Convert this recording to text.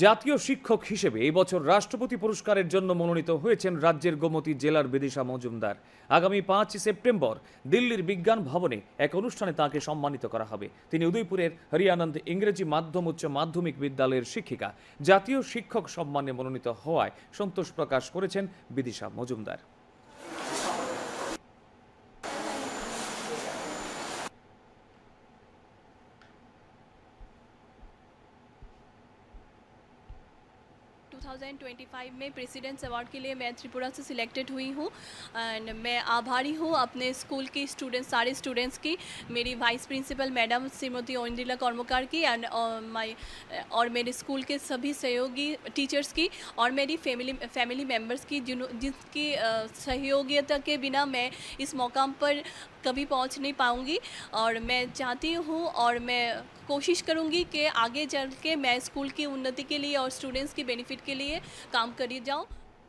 জাতীয় শিক্ষক হিসেবে এই বছর রাষ্ট্রপতি পুরস্কারের জন্য মনোনীত হয়েছেন রাজ্যের গোমতী জেলার বিদিশা মজুমদার। আগামী পাঁচ সেপ্টেম্বর দিল্লির বিজ্ঞান ভবনে এক অনুষ্ঠানে তাকে সম্মানিত করা হবে। তিনি উদয়পুরের হরিয়ানন্দ ইংরেজি মাধ্যম উচ্চ মাধ্যমিক বিদ্যালয়ের শিক্ষিকা। জাতীয় শিক্ষক সম্মানে মনোনীত হওয়ায় সন্তোষ প্রকাশ করেছেন বিদিশা মজুমদার। 2025 में प्रेसिडेंट्स अवार्ड के लिए मैं त्रिपुरा से सिलेक्टेड हुई हूँ। एंड मैं आभारी हूँ अपने स्कूल की स्टूडेंट्स सारे स्टूडेंट्स की मेरी vice principal madam Shrimati Ondila Karmakar की एंड माय और मेरे स्कूल के सभी सहयोगी टीचर्स की और मेरी फैमिली फैमिली मेंबर्स की जिन जिसकी अ, सहयोगियता के बिना मैं इस मौका पर कभी पहुँच नहीं पाऊँगी। और मैं चाहती हूँ और मैं कोशिश करूँगी कि आगे चल के मैं स्कूल की उन्नति के लिए और स्टूडेंट्स की बेनिफिट के लिए काम करी जाऊँ।